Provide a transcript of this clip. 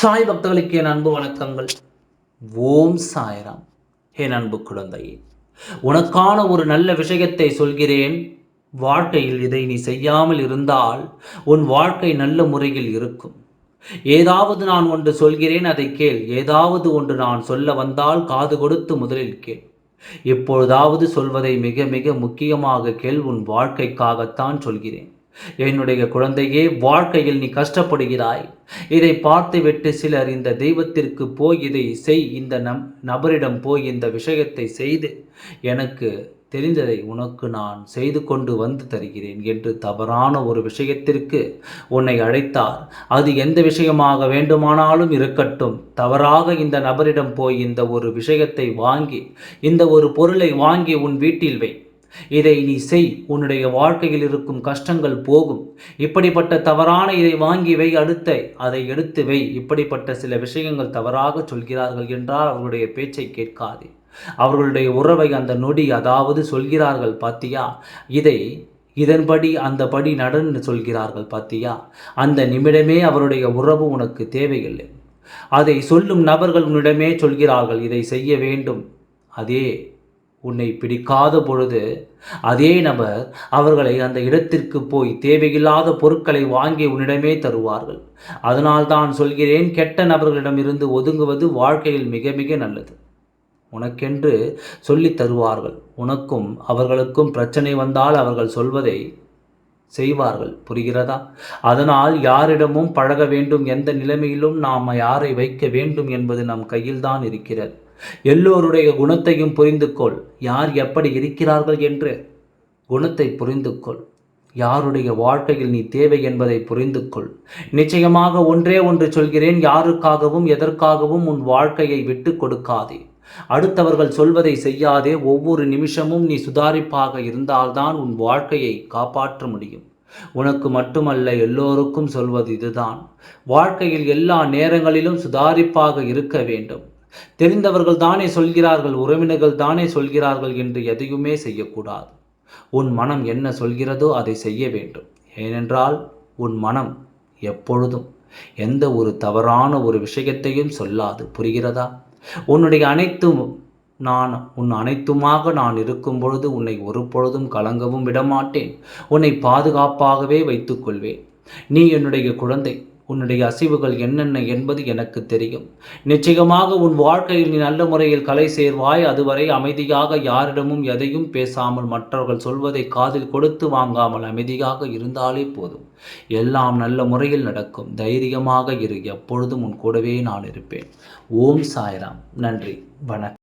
சாய் பக்தர்களுக்கு என் அன்பு வணக்கங்கள். ஓம் சாய்ராம். என் அன்பு குழந்தையே உனக்கான ஒரு நல்ல விஷயத்தை சொல்கிறேன். வாழ்க்கையில் இதை நீ செய்யாமல் இருந்தால் உன் வாழ்க்கை நல்ல முறையில் இருக்கும். ஏதாவது நான் ஒன்று சொல்கிறேன் அதை கேள். ஏதாவது ஒன்று நான் சொல்ல வந்தால் காது கொடுத்து முதலில் கேள். எப்பொழுதாவது சொல்வதை மிக மிக முக்கியமாக கேள். உன் வாழ்க்கைக்காகத்தான் சொல்கிறேன். என்னுடைய குழந்தையே வாழ்க்கையில் நீ கஷ்டப்படுகிறாய். இதை பார்த்துவிட்டு சிலர் இந்த தெய்வத்திற்கு போய் இதை செய் இந்த நம் நபரிடம் போய் இந்த விஷயத்தை செய்து எனக்கு தெரிந்ததை உனக்கு நான் செய்து கொண்டு வந்து தருகிறேன் என்று தவறான ஒரு விஷயத்திற்கு உன்னை அழைத்தார். அது எந்த விஷயமாக வேண்டுமானாலும் இருக்கட்டும். தவறாக இந்த நபரிடம் போய் இந்த ஒரு விஷயத்தை வாங்கி இந்த ஒரு பொருளை வாங்கி உன் வீட்டில் வை. இதை நீ செய். உன்னுடைய வாழ்க்கையில் இருக்கும் கஷ்டங்கள் போகும். இப்படிப்பட்ட தவறான இதை வாங்கி வை அடுத்த அதை எடுத்து வை. இப்படிப்பட்ட சில விஷயங்கள் தவறாக சொல்கிறார்கள் என்றால் அவர்களுடைய பேச்சை கேட்காதே. அவர்களுடைய உறவை அந்த நொடி அதாவது சொல்கிறார்கள் பாத்தியா? இதை இதன்படி அந்த படி நடன்னு சொல்கிறார்கள் பாத்தியா? அந்த நிமிடமே அவருடைய உறவு உனக்கு தேவையில்லை. அதை சொல்லும் நபர்கள் உன்னிடமே சொல்கிறார்கள் இதை செய்ய வேண்டும். அதே உன்னை பிடிக்காத பொழுது அதே நபர் அவர்களை அந்த இடத்திற்கு போய் தேவையில்லாத பொருட்களை வாங்கி உன்னிடமே தருவார்கள். அதனால் தான் சொல்கிறேன் கெட்ட நபர்களிடமிருந்து ஒதுங்குவது வாழ்க்கையில் மிக மிக நல்லது. உனக்கென்று சொல்லி தருவார்கள். உனக்கும் அவர்களுக்கும் பிரச்சனை வந்தால் அவர்கள் சொல்வதை செய்வார்கள். புரிகிறதா? அதனால் யாரிடமும் பழக வேண்டும். எந்த நிலைமையிலும் நாம் யாரை வைக்க வேண்டும் என்பது நம் கையில்தான் இருக்கிறது. எல்லோருடைய குணத்தையும் புரிந்து கொள் யார் எப்படி இருக்கிறார்கள் என்று குணத்தை புரிந்து கொள் யாருடைய வாழ்க்கையில் நீ தேவை என்பதை புரிந்து கொள் நிச்சயமாக ஒன்றே ஒன்று சொல்கிறேன் யாருக்காகவும் எதற்காகவும் உன் வாழ்க்கையை விட்டு கொடுக்காதே. அடுத்தவர்கள் சொல்வதை செய்யாதே ஒவ்வொரு நிமிஷமும் நீ சுதாரிப்பாக இருந்தால்தான் உன் வாழ்க்கையை காப்பாற்ற முடியும். உனக்கு மட்டுமல்ல எல்லோருக்கும் சொல்வது இதுதான். வாழ்க்கையில் எல்லா நேரங்களிலும் சுதாரிப்பாக இருக்க வேண்டும். தெரிந்தவர்கள் தானே சொல்கிறார்கள் உறவினர்கள் தானே சொல்கிறார்கள் என்று எதையுமே செய்யக்கூடாது. உன் மனம் என்ன சொல்கிறதோ அதை செய்ய வேண்டும். ஏனென்றால் உன் மனம் எப்பொழுதும் எந்த ஒரு தவறான ஒரு விஷயத்தையும் சொல்லாது. புரிகிறதா? உன்னுடைய அனைத்தும் நான் உன் அனைத்துமாக நான் இருக்கும் பொழுது உன்னை ஒரு பொழுதும் கலங்கவும் விடமாட்டேன். உன்னை பாதுகாப்பாகவே வைத்துக்கொள்வேன் நீ என்னுடைய குழந்தை. உன்னுடைய அசைவுகள் என்னென்ன என்பது எனக்கு தெரியும். நிச்சயமாக உன் வாழ்க்கையில் நீ நல்ல முறையில் கலை சேர்வாய். அதுவரை அமைதியாக யாரிடமும் எதையும் பேசாமல் மற்றவர்கள் சொல்வதை காதில் கொடுத்து வாங்காமல் அமைதியாக இருந்தாலே போதும். எல்லாம் நல்ல முறையில் நடக்கும். தைரியமாக இரு. எப்பொழுதும் உன் கூடவே நான் இருப்பேன். ஓம் சாய்ராம். நன்றி. வணக்கம்.